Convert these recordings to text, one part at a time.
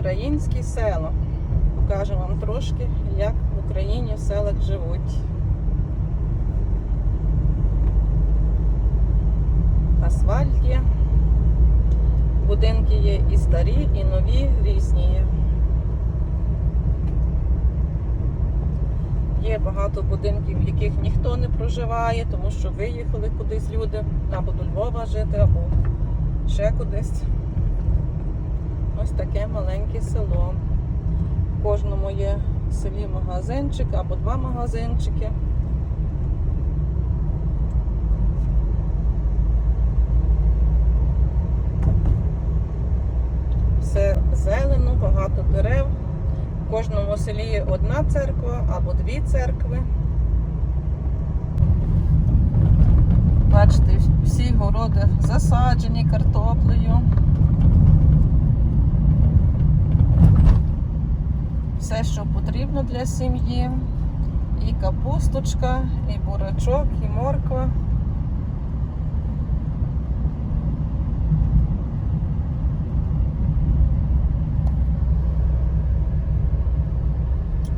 Українські села. Покажу вам трошки, як в Україні в селах живуть. Асфальт є. Будинки є і старі, і нові, різні є. Є багато будинків, в яких ніхто не проживає, тому що виїхали кудись люди, або до Львова жити, або ще кудись. Ось таке маленьке село. В кожному є в селі магазинчик або два магазинчики. Все зелено, багато дерев. В кожному селі є одна церква або дві церкви. Бачите, всі городи засаджені картоплею. Все, що потрібно для сім'ї. І капусточка, і бурачок, і морква.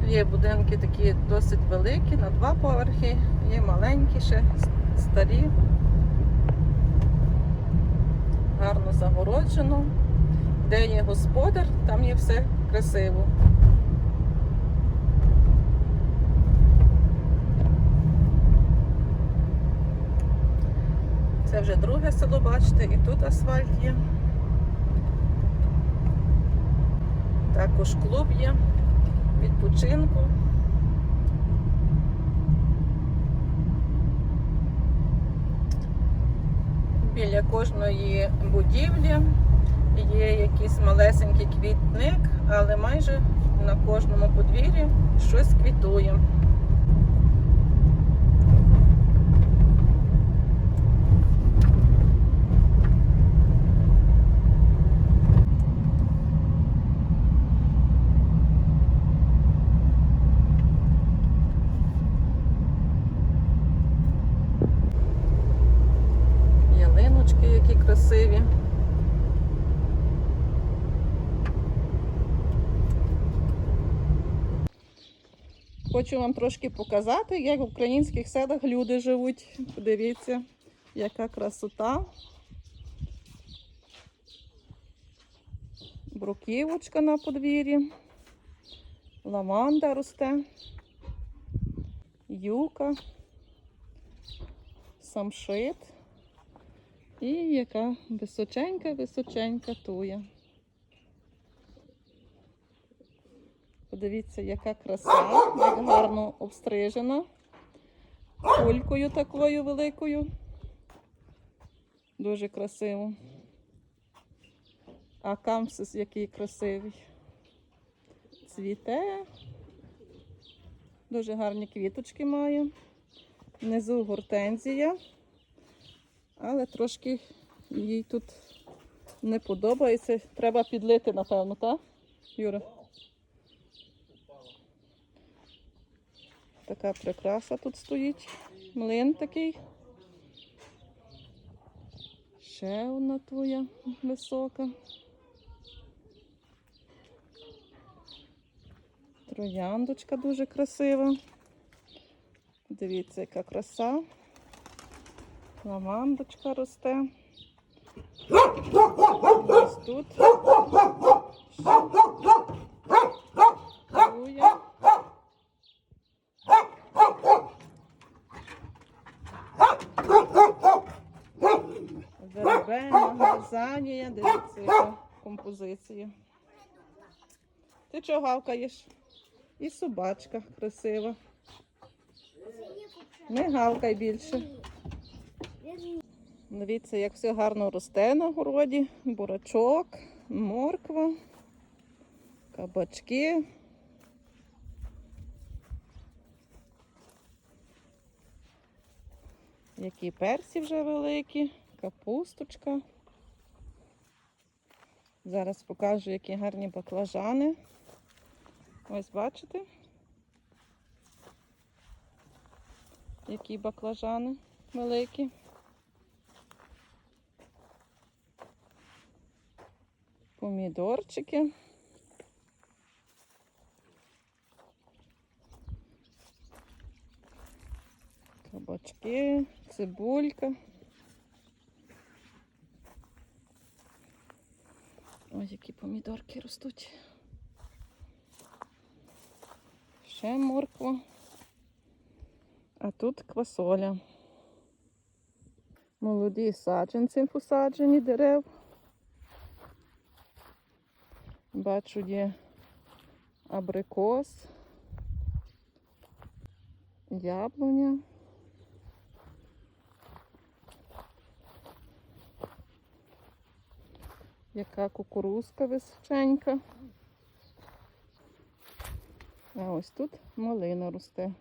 Є будинки такі досить великі, на два поверхи, є маленькі ще, старі. Гарно загороджено. Де є господар, там є все красиво. Це вже друге село, бачите, і тут асфальт є. Також клуб є відпочинку. Біля кожної будівлі є якийсь малесенький квітник, але майже на кожному подвір'ї щось квітує. Ялиночки які красиві. Хочу вам трошки показати, як в українських селах люди живуть. Подивіться, яка красота. Бруківочка на подвір'ї, лаванда росте, юка, самшит. І яка височенька-височенька туя. Подивіться, яка краса, як гарно обстрижена. Кулькою такою великою. Дуже красиво. А камсис який красивий. Цвіте. Дуже гарні квіточки має. Внизу гортензія. Але трошки їй тут не подобається. Треба підлити, напевно, так, Юра? Така прикраса тут стоїть. Млин такий. Ще одна твоя висока. Трояндочка дуже красива. Дивіться, яка краса. Лавандочка росте. Ось тут. Туя. Вербена, гарзанія, дивіться, яка композиція. Ти чого гавкаєш? І собачка красива. Не гавкай більше. Дивіться, як все гарно росте на городі. Бурачок, морква, кабачки. Які перці вже великі, капусточка. Зараз покажу, які гарні баклажани. Ось бачите? Які баклажани великі. помідорчики. Кабачки, цибулька. Ось які помідорки ростуть. Ще морква. А тут квасоля. Молоді саджанці посаджені дерев. Бачу, є абрикос, яблуня. Яка кукурузка височенька. А ось тут малина росте.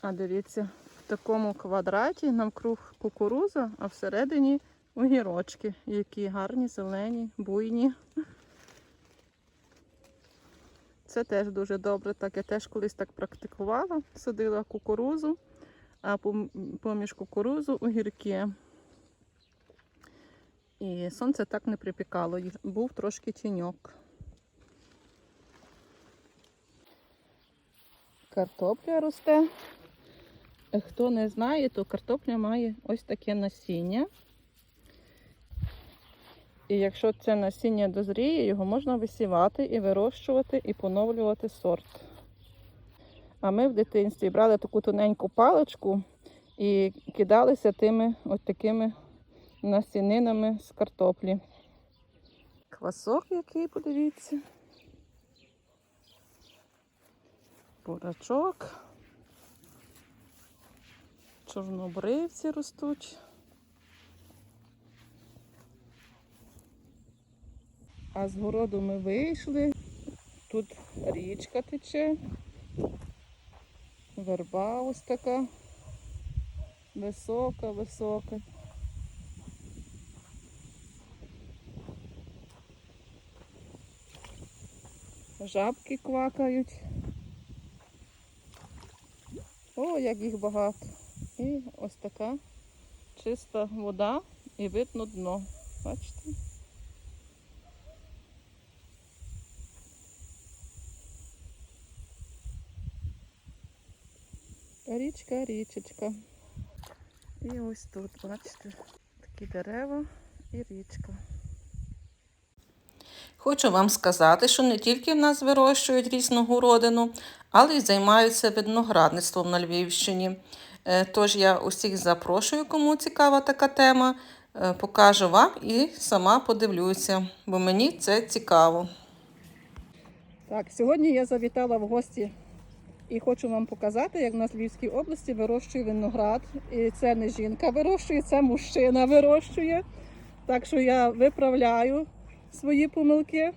А дивіться, в такому квадраті навкруг кукуруза, а всередині огірочки, які гарні, зелені, буйні. Це теж дуже добре. Так я теж колись так практикувала. Садила кукурузу, а поміж кукурузу огірки. І сонце так не припікало, був трошки тіньок. Картопля росте. Е, Хто не знає, то картопля має ось таке насіння. І якщо це насіння дозріє, його можна висівати і вирощувати, і поновлювати сорт. А ми в дитинстві брали таку тоненьку паличку і кидалися тими от такими насінинами з картоплі. Квасок який, подивіться. Бурачок. Чорнобривці ростуть. А з городу ми вийшли. Тут річка тече. Верба ось така. Висока, висока. Жабки квакають. О, як їх багато. І ось така чиста вода і видно дно. Бачите? Річка, річечка. І ось тут, бачите, такі дерева і річка. Хочу вам сказати, що не тільки в нас вирощують різну родину, але й займаються виноградництвом на Львівщині. Е, Тож я усіх запрошую, кому цікава така тема, е, покажу вам і сама подивлюся, бо мені це цікаво. Так, сьогодні я завітала в гості і хочу вам показати, як в нас в Львівській області вирощує виноград. І це не жінка вирощує, це мужчина вирощує. Так що я виправляю свої помилки.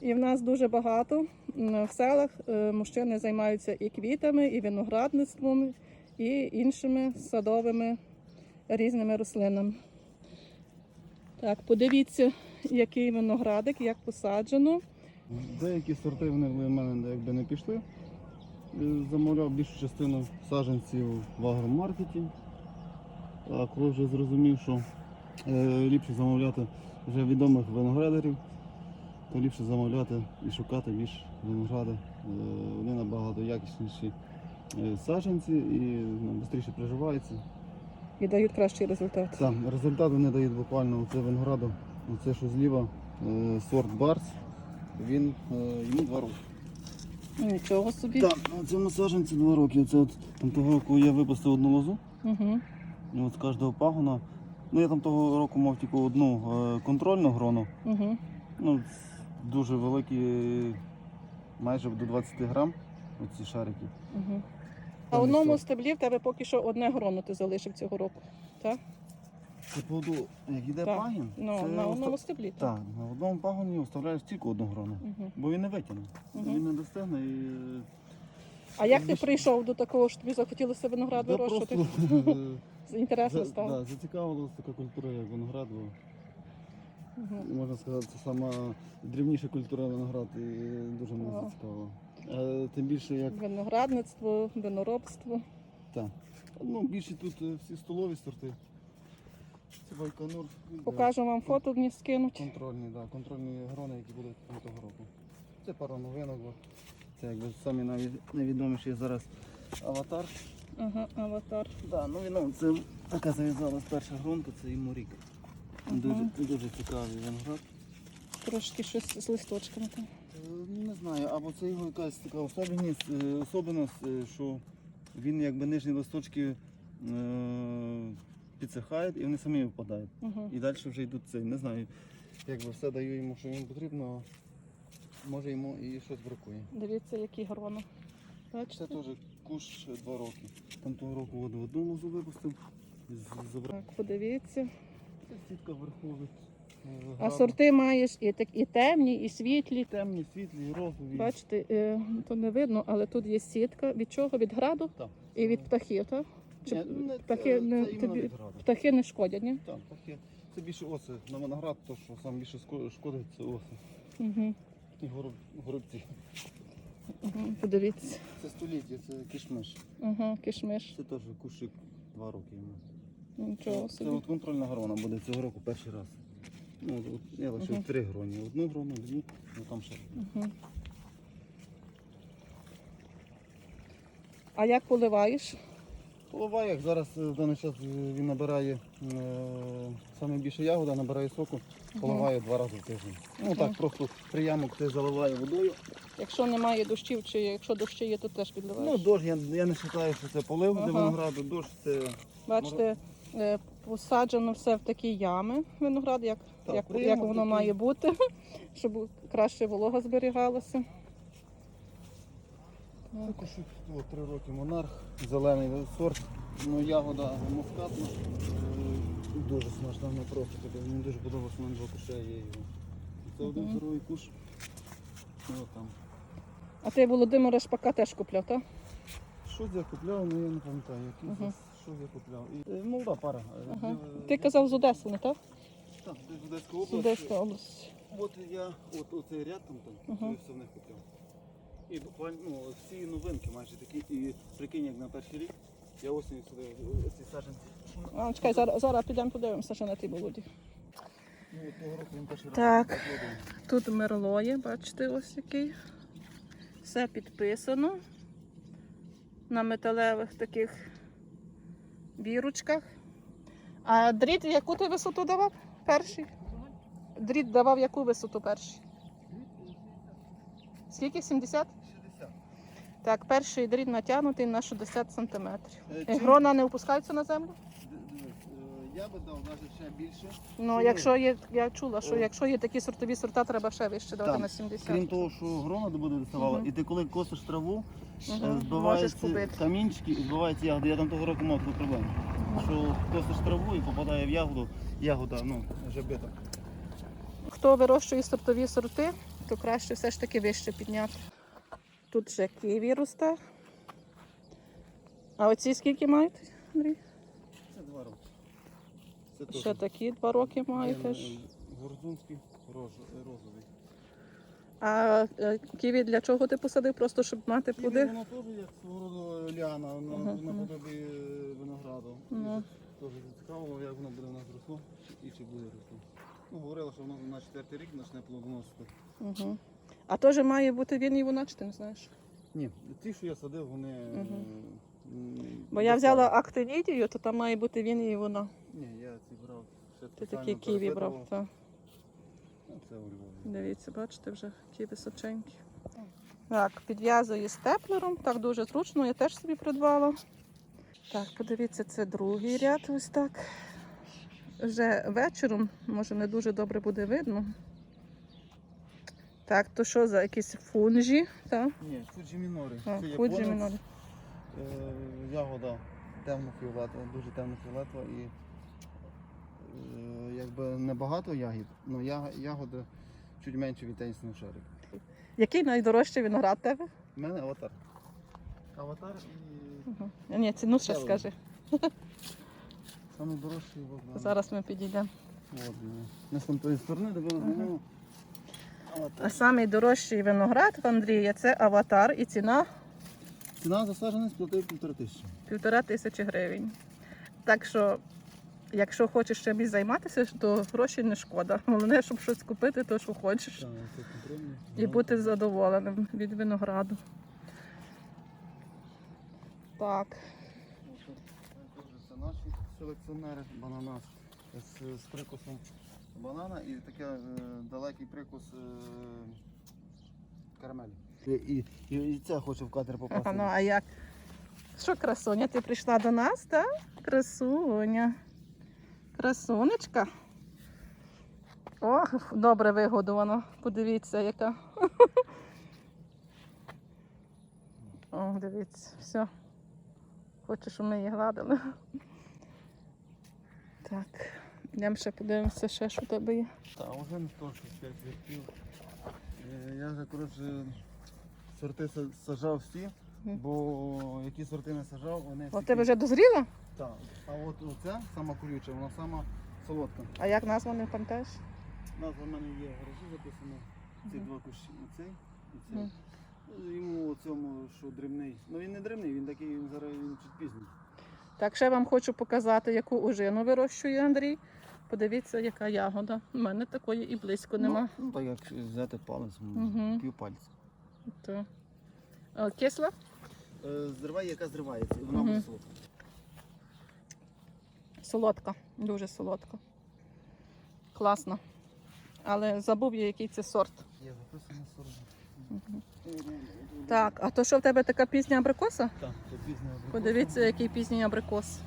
І в нас дуже багато в селах е, мужчини займаються і квітами, і виноградництвом, і іншими садовими різними рослинами. Так, подивіться, який виноградик, як посаджено. Деякі сорти вони в мене якби не пішли. Е, Замовляв більшу частину саджанців в агромаркеті. А коли вже зрозумів, що е, ліпше замовляти вже відомих виноградарів, то ліпше замовляти і шукати більш виногради. Е, Вони набагато якісніші саджанці і ну, швидше приживаються. і дають кращий результат. Там результат вони дають буквально оце винограду, оце що зліва, сорт Барс. Він йому два роки. Нічого собі. Так, на цьому саджанці два роки. Оце от там того року я випустив одну лозу, Угу. і от з кожного пагона. Ну я там того року мав тільки одну е, контрольну грону. Угу. Ну, дуже великі, майже до 20 грам. Оці шарики. Угу. А в одному стеблі в тебе поки що одне гроно ти залишив цього року. Так? Це як йде Так. пагін, Ну, це на оста- одному стеблі. так, на одному пагоні оставляєш тільки одну грону. Угу. Бо він не витягне. Мгм. Він не достигне і. е, А як ти прийшов до такого, що тобі захотілося виноград да, вирощувати? просто, е, Інтересно За- стало. Да, зацікавилася така культура, як виноград. Бо, Угу. можна сказати, це сама дрівніша культура виноград і дуже мене зацікавила. Е, тим більше як Виноградництво, виноробство. так. Ну, більше тут е, всі столові сорти. Це Байконур. Покажу вам фото, мені скинуть. Контрольні, да, контрольні грони, які будуть того року. Це пара новинок. бо Це якби самий наві- найвідоміший зараз аватар. Ага, аватар. Да, ну, він, ну, це така зав'язалась перша гронка, це йому рік. Дуже, дуже цікавий виноград. Трошки щось з листочками там. Е, Не знаю, або це його якась така особливість, е, особливість, е, що він якби нижні листочки е, підсихають і вони самі випадають. Угу. І далі вже йдуть цей. Не знаю, якби все даю йому, що йому потрібно, може йому і щось бракує. Дивіться, які грони. Це теж куш два роки. Там того року от одну лозу випустив, забрав. Так, подивіться. Це сітка верхових. е, А сорти маєш і, так, і темні, і світлі. темні, світлі, розові. Бачите, е, то не видно, але тут є сітка. Від чого? Від граду Так. і від птахів, так? Чи не- птахи, не, це іменно тобі, від граду. птахи не шкодять, ні? Так, таке. Це більше оси. На виноград, то що сам більше ско- шкодить, це оси. Угу. І гороб, горобці. Угу. Подивіться. Це століття, це кишмиш. Ага, кишмиш. Це теж кушик два роки йому. Нічого Це собі. от контрольна грона буде цього року перший раз. Ну, от, от я лише Мгм. три гроні. Одну грону, дві, ну там ще. Угу. А як поливаєш? Поливає, як зараз е, в даний час е, він набирає е, саме більше ягода, набирає соку, поливає два рази в тиждень. Ну так, просто приямок ти заливає водою. Якщо немає дощів, чи якщо дощі є, то теж Ну, дощ, я, я не вважаю, що це полив Ага. винограду, дощ це Бачите, посаджено все в такі ями виноград, як, Так, як, як воно такий. має бути, щоб краще волога зберігалася. Це кошик, три роки монарх, зелений сорт, ну ягода мускатна. Е, Дуже смачна, вона просто. Мені дуже подобається, мене два куша є його. Це один Мгм. здоровий куш. От там. А ти Володимира Шпака теж купляв, так? Щось я купляв, але я не пам'ятаю, який Мгм. це, що я купляв. І, е, молода пара. е, Ага. дів- Ти казав з Одеси, не так? Так, з Одеської З області. Одеської області. От я от оцей ряд там, там uh все в них купив. І буквально ну, всі новинки майже такі. І прикинь, як на перший рік я осінь сюди е, ці саджанці. А, чекай, зараз, зараз підемо подивимося, що на тій Володі. Ну, Так. Тут мерло є, бачите, ось який. Все підписано на металевих таких бірочках. А дріт яку ти висоту давав? Перший? Дріт давав яку висоту перший? Скільки? 70? 60. Так, перший дріт натягнутий на 60 см. Е, чим- грона не опускаються на землю? Е, Я би дав навіть ще більше. Ну, Чому? якщо є, я чула, що Е. якщо є такі сортові сорта, треба ще вище давати Так. на 70. Крім того, що грона буде доставала, Мгм. і ти коли косиш траву, Мгм, е, Можеш збиваються купити. камінчики і збиваються ягоди. Я там того року мав таку проблему. Що косиш траву і попадає в ягоду, ягода, ну, вже бита. Хто вирощує сортові сорти, то краще все ж таки вище підняти. Тут ще ківі росте. А оці скільки мають, Андрій? Це два роки. Це теж. Ще такі два роки мають Е, теж. Гордунський розовий. А е, ківі для чого ти посадив? Просто щоб мати Ківі, плоди? воно теж як свого роду ліана, на, Ага, ага. наподобі е, винограду. Ну. Теж цікаво, як воно буде в нас і чи буде росло. Ну, говорили, що воно на четвертий рік почне плодоносити. Угу. А теж має бути він і вона, чи ти не знаєш? Ні, ті, що я садив, вони. М, Бо я взяла актинідію, то там має бути він і вона. Ні, я ці брав. Ще Ти такі ківі брав. Так. Ну, Це у Львові. Дивіться, бачите, вже які височенькі. Так, підв'язую степлером, так дуже зручно, я теж собі придбала. Так, подивіться, це другий ряд, ось так. Вже вечором, може, не дуже добре буде видно. Так, то що за якісь фунжі? Так, Ні, фуджі мінори. а, Це фуджі японець. мінорі. Е, ягода темно-фіолетова, дуже темно-фіолетова і е, якби небагато ягід, але ягоди чуть менше від тенісного шарика. Який найдорожчий виноград тебе? У мене аватар. Аватар і Угу. Ні, ціну ще Ще скажи. найдорожчий от, Зараз ми підійдемо. От, не з тої сторони, де було ну, А найдорожчий виноград в Андрія це аватар і ціна Ціна засадженість платив півтори тисячі. півтора тисячі гривень. Так що Якщо хочеш чимось займатися, то гроші не шкода. Головне, щоб щось купити, то що хочеш. Так, це. І бути задоволеним від винограду. Так. Наші бананас з, з прикусом банана і таке е, далекий прикус е, карамелі. І, і, і, це хоче в кадр попасти. Ага, ну а як? Що, красуня, ти прийшла до нас, так? Красуня. Красунечка. О, добре вигодовано. Подивіться, яка. О, дивіться, все. Хочу, щоб ми її гладили. Так, йдемо ще подивимося, ще що в тебе є. Та вже не то, що 5 зірків. Я вже, коротше, сорти сажав всі, бо які сорти не сажав, вони О, всі тебе вже дозріла? Так. А от оця сама колюча, вона сама солодка. А як назва не пам'ятаєш? Назва в мене є в гаражі записано. Ці два кущі. Оцей і цей. Ну, Йому цьому, що дрібний. Ну він не дрібний, він такий, він зараз він чуть пізній. Так, ще вам хочу показати, яку ожину вирощує Андрій. Подивіться, яка ягода. У мене такої і близько нема. Ну, ну так як взяти палець, Мгм. пів пальця. То. О, кисла? Е, Зриває, яка зривається, і вона Мгм. буде солодка. Солодка, дуже солодка. Класно. Але забув я, який це сорт. Є записано сорок. Мгм. Так, а то що в тебе така пізня абрикоса? Так, це пізня абрикоса. Подивіться, який пізній абрикос.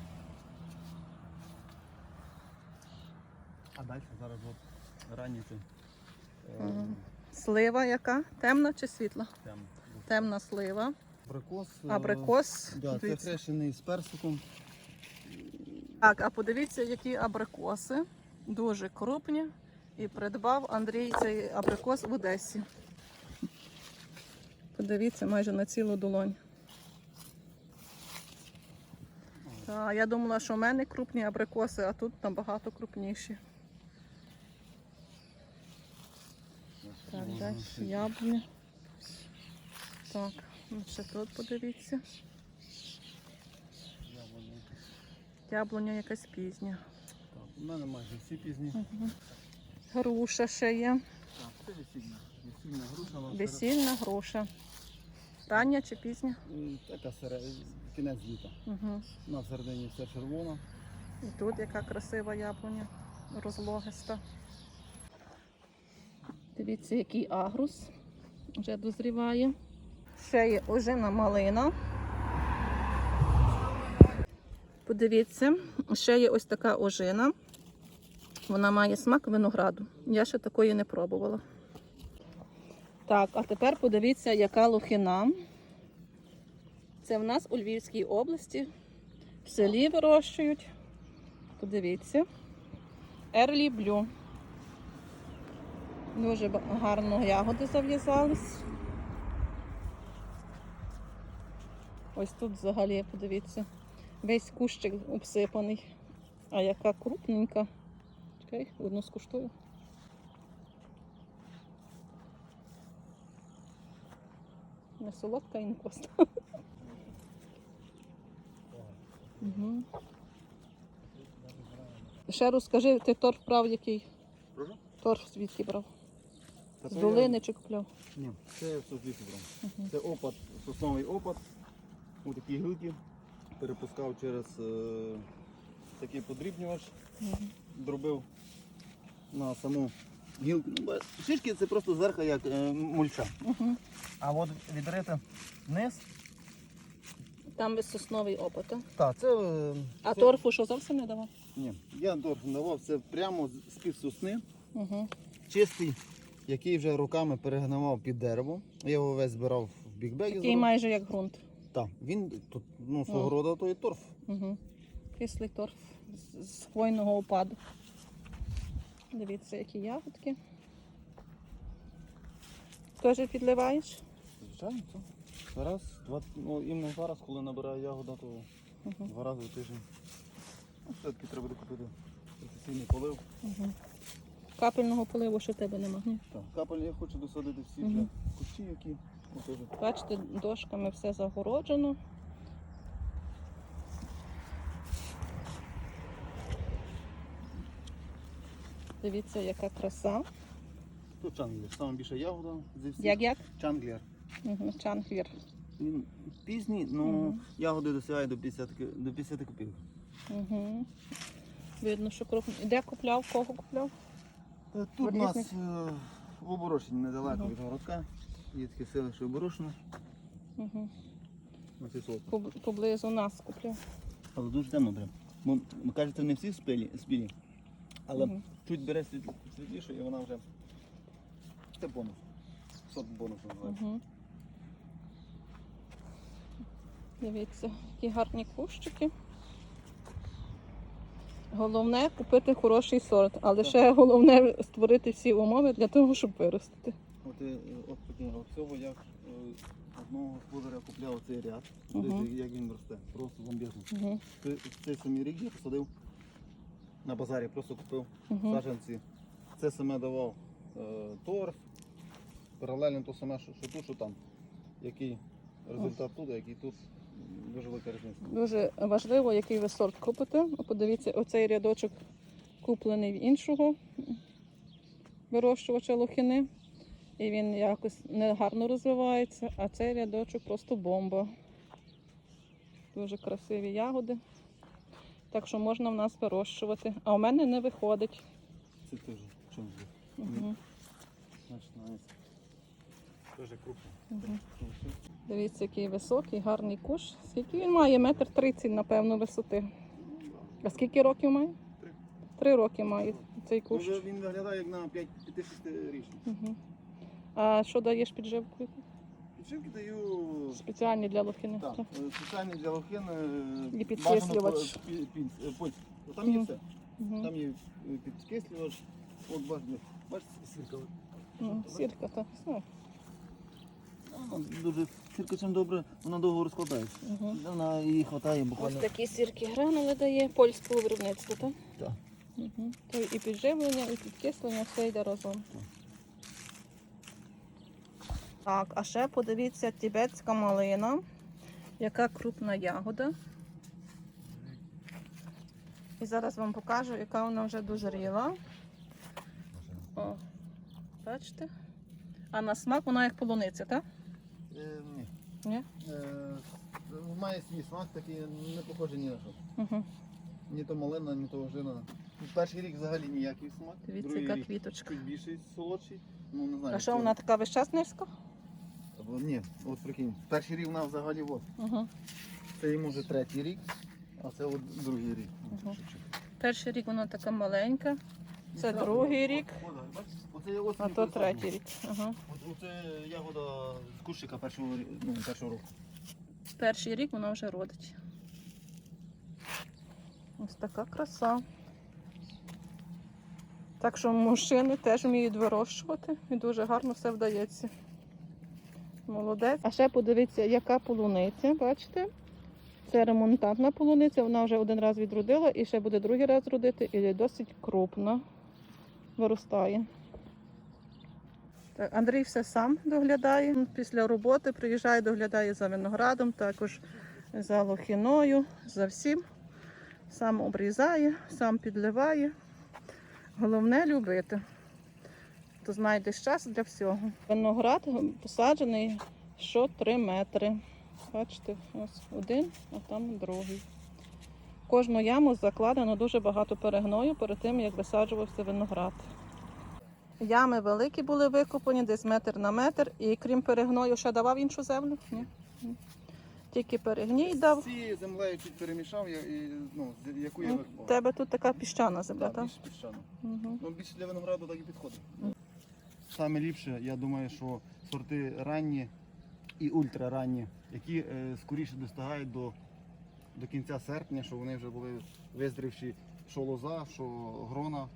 А далі зараз от ранні це. е, Слива яка? Темна чи світла? Там. Темна слива. Абрикос. е, Абрикос. Да, це хрещений з персиком. Так, а подивіться, які абрикоси. Дуже крупні. І придбав Андрій цей абрикос в Одесі. Подивіться, майже на цілу долонь. Та, я думала, що в мене крупні абрикоси, а тут набагато крупніші. Так, далі яблуня. Так, ну ще тут подивіться. Яблуня. Якась пізня. Так, у мене майже всі пізні. Груша ще є. Так, це весільна. Весільна груша. Весільна груша. Рання чи пізня? Така серед... кінець літа. Угу. На всередині все червоно. І тут яка красива яблуня, розлогиста. Дивіться, який агрус вже дозріває. Ще є ожина малина. Подивіться, ще є ось така ожина. Вона має смак винограду. Я ще такої не пробувала. Так, а тепер подивіться, яка лохина. Це в нас у Львівській області. В селі вирощують. Подивіться. Early Blue. Дуже гарно ягоди зав'язались. Ось тут взагалі, подивіться, весь кущик обсипаний. А яка крупненька. Чекай, одну скуштую. Не солодка і не коста. Угу. Ще розкажи, ти торф брав який? Прошу? Торф звідки брав? Та З долини чи купляв? я- Ні, це я все звідси брав. Це опад, сосновий опад. У такі гілки. Перепускав через е, такий подрібнювач. Мгм. Дробив на саму гілку. Ну, Шишки це просто зверху як е, мульча. А от відрити вниз. Там без сосновий опит, так? Так, це. е, А це- торфу що зовсім не давав? Ні, я торф не давав, це прямо з- з-під сосни. Угу. Чистий, який вже руками перегнавав під дерево. Я його весь збирав в бікбегі. Такий майже як ґрунт. Так, він тут ну, свого Ну. роду той торф. Угу. Кислий торф з, з хвойного опаду. Дивіться, які ягодки. Теж підливаєш? Звичайно, це. Зараз, два, ну, іменно зараз, коли набираю ягода, то Угу. два рази в тиждень. Ну, все-таки треба буде купити професійний полив. Угу. Капельного поливу, що в тебе нема. Ні? Так, капель я хочу досадити всі вже кущі, які. Уже. Бачите, дошками все загороджено. Дивіться, яка краса. Тут чанглер, саме більша ягода зі всіх. Як як? Чанглер. Угу, чанглір. Він пізній, але Мгм. ягоди досягають до 50, ки- до 50 копійок. Угу. Видно, що крупно. Де купляв? Кого купляв? Тут у нас е, в Оборошині недалеко Мгм. від городка. Є таке селище Оборошине, Угу. Поблизу нас купляв. Але дуже темно прям. Бо, ви кажете, не всі спілі, спілі але Мгм. чуть бере світ- світліше і вона вже. Це бонус. Сорт бонус називається. Угу. Дивіться, які гарні кущики. Головне купити хороший сорт, але ще головне створити всі умови для того, щоб виростити. От, е, от, от цього я е, одного господаря купляв цей ряд. Мгм. Дивіться, як він росте. Просто бомбезно. Угу. Цей, цей самий рік я посадив на базарі, просто купив Угу. саджанці. Це саме давав е, торф. Паралельно то саме, що, що тут, що там. Який результат тут, а який тут дуже велика різниця. Дуже важливо, який ви сорт купите. Подивіться, оцей рядочок куплений в іншого вирощувача лохини. І він якось не гарно розвивається, а цей рядочок просто бомба. Дуже красиві ягоди. Так що можна в нас вирощувати. А у мене не виходить. Це теж чому? Угу. Навіть крупно. Угу. Дивіться, який високий, гарний куш. Скільки він має? Метр тридцять, напевно, висоти. А скільки років має? Три. Три роки має цей. Вже він виглядає як на 5-6 річний. Угу. А що даєш підживку? Підшивки даю Спеціальні для лохини. так, е, спеціальні для лохин. І підкислювач. Там є Мгм. все. Угу. Там є е, підкислювач. От бачите, бачите, сірка. Ну, сірка, так. Вона дуже сірка чим добре, вона довго розкладається. Угу. Вона її вистачає Ось буквально. такі сірки гранули дає польського виробництва, так? Так. Угу. То і підживлення, і підкислення, все йде разом. Так, а ще подивіться тібетська малина, яка крупна ягода. І зараз вам покажу, яка вона вже дозріла. О, бачите? А на смак вона як полуниця, так? Е, ні. Ні? Е, має свій смак такий, не похожий ні на що. Угу. Ні то малина, ні то ожина. Перший рік взагалі ніякий смак. Дивіться, Другий яка рік квіточка. чуть більший, солодший. Ну, не знаю. А що вона така весь час низька? Ні, от прикинь. Перший рік вона взагалі от. Угу. Це йому вже третій рік, а це от другий рік. От, Перший рік вона така маленька, це І другий рік, а то третій рік. Ага. Оце ягода з кущика першого, ну, першого року. Перший рік вона вже родить. Ось така краса. Так що мужчини теж вміють вирощувати і дуже гарно все вдається. Молодець. А ще подивіться, яка полуниця, бачите? Це ремонтантна полуниця, вона вже один раз відродила і ще буде другий раз родити, і досить крупна виростає. Так, Андрій все сам доглядає. Після роботи приїжджає, доглядає за виноградом, також за лохіною, за всім. Сам обрізає, сам підливає. Головне любити. То знайдеш час для всього. Виноград посаджений що 3 метри. Бачите, ось один, а там другий. В кожну яму закладено дуже багато перегною перед тим, як висаджувався виноград. Ями великі були викопані, десь метр на метр, і крім перегною, ще давав іншу землю? Ні. Ні. Тільки перегній дав. Всі землею чуть перемішав, я, і, ну, яку я У тебе тут така піщана земля, Так, так? більш піщано. Угу. Ну, більше для винограду так і підходить. Саме ліпше, я думаю, що сорти ранні і ультраранні, які е, скоріше достигають до, до кінця серпня, що вони вже були визрівші, що лоза, що грона.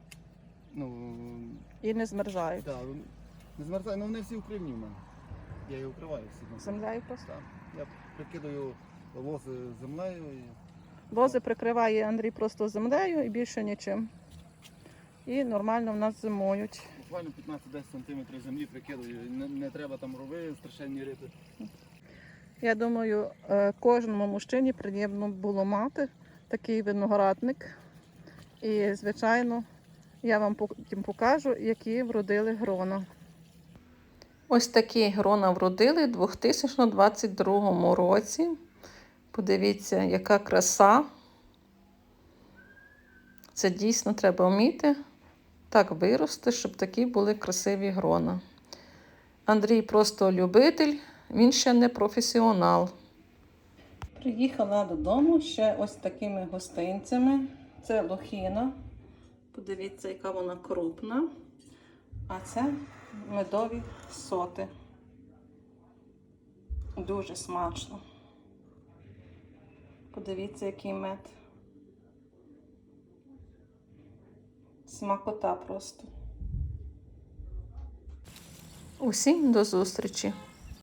Ну, І не змерзають. да, не змерзає, ну вони всі укривні в мене. Я їх укриваю всі. Землею просто. Так. Я прикидаю лози землею і Лози прикриває Андрій просто землею і більше нічим. І нормально в нас зимують. Буквально 15-10 см землі прикидаю. Не, не треба там рови страшенні рити. Я думаю, е, кожному мужчині приємно було мати такий виноградник. І, звичайно, Я вам потім покажу, які вродили грона. Ось такі грона вродили у 2022 році. Подивіться, яка краса. Це дійсно треба вміти так вирости, щоб такі були красиві грона. Андрій просто любитель, він ще не професіонал. Приїхала додому ще ось такими гостинцями. Це лохіна. Подивіться, яка вона крупна. А це медові соти. Дуже смачно. Подивіться, який мед. Смакота просто. Усім до зустрічі!